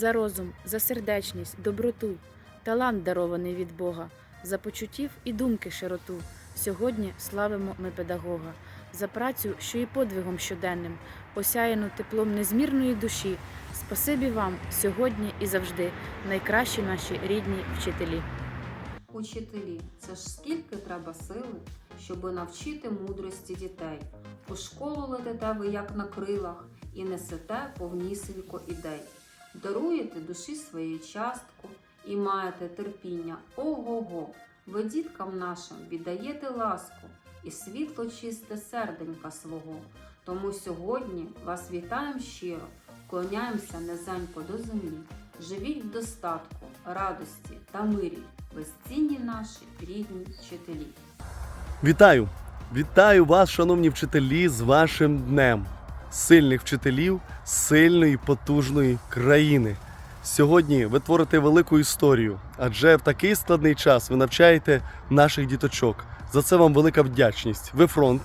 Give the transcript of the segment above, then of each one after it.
за розум, за сердечність, доброту, талант дарований від Бога, за почуттів і думки широту. Сьогодні славимо ми педагога, за працю, що і подвигом щоденним, осяяну теплом незмірної душі. Спасибі вам сьогодні і завжди, найкращі наші рідні вчителі. Учителі, це ж скільки треба сили, щоби навчити мудрості дітей. У школу летите ви як на крилах і несете повнісенько ідей. Даруєте душі своєю частку і маєте терпіння. Ого-го! Ви діткам нашим віддаєте ласку і світло чисте серденька свого. Тому сьогодні вас вітаємо щиро, вклоняємося низенько до землі. Живіть в достатку, радості та мирі, безцінні наші рідні вчителі. Вітаю! Вітаю вас, шановні вчителі, з вашим днем! Сильних вчителів, сильної, потужної країни. Сьогодні ви творите велику історію, адже в такий складний час ви навчаєте наших діточок. За це вам велика вдячність. Ви фронт,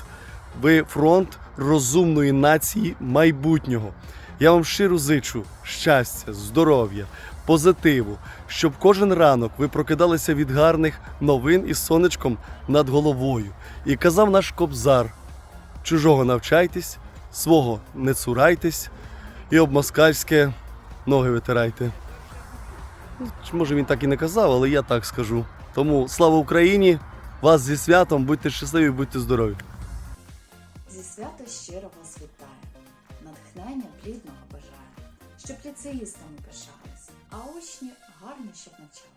ви фронт розумної нації майбутнього. Я вам щиро зичу щастя, здоров'я, позитиву, щоб кожен ранок ви прокидалися від гарних новин із сонечком над головою. І казав наш кобзар: чужого навчайтесь, свого не цурайтесь, і об москальське ноги витирайте. Може він так і не казав, але я так скажу. Тому слава Україні! Вас зі святом, будьте щасливі, будьте здорові! Зі свято щиро вас вітаю, натхнення плідного бажаю, щоб ліцеїстами пишались, а учні гарно щоб навчали,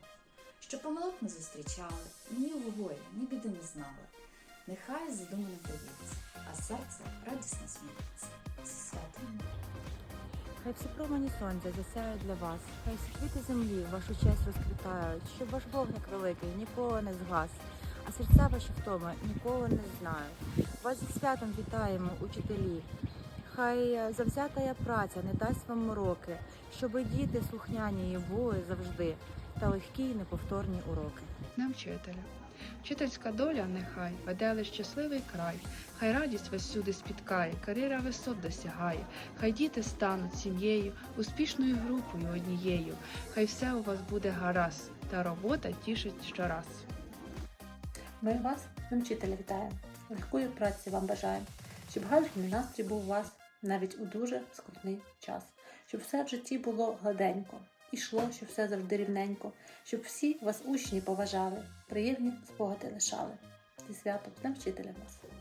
щоб помилок не зустрічали, ні у горі, ні біди не знали. Нехай задумане а серце радісно сміється. Святом! Хай всі промені сонця засяють для вас, хай всі квіти землі вашу честь розквітають, щоб ваш вогник великий ніколи не згас, а серця ваші втоми ніколи не знають. Вас зі святом вітаємо, учителі. Хай е, завзята праця не дасть вам мороки, щоби діти слухняні і були завжди, та легкі й неповторні уроки. на вчителя. Вчительська доля нехай веде лиш щасливий край, хай радість вас всюди спіткає, кар'єра висот досягає, хай діти стануть сім'єю, успішною групою однією, хай все у вас буде гаразд, та робота тішить щораз. Ми вас, вчителя, вітаємо. Легкої праці вам бажаємо, щоб гарний настрій був у вас навіть у дуже скрутний час, щоб все в житті було гладенько, і йшло, щоб все завжди рівненько, щоб всі вас учні поважали, приємні спогади лишали. Зі святом Днем вчителя вас.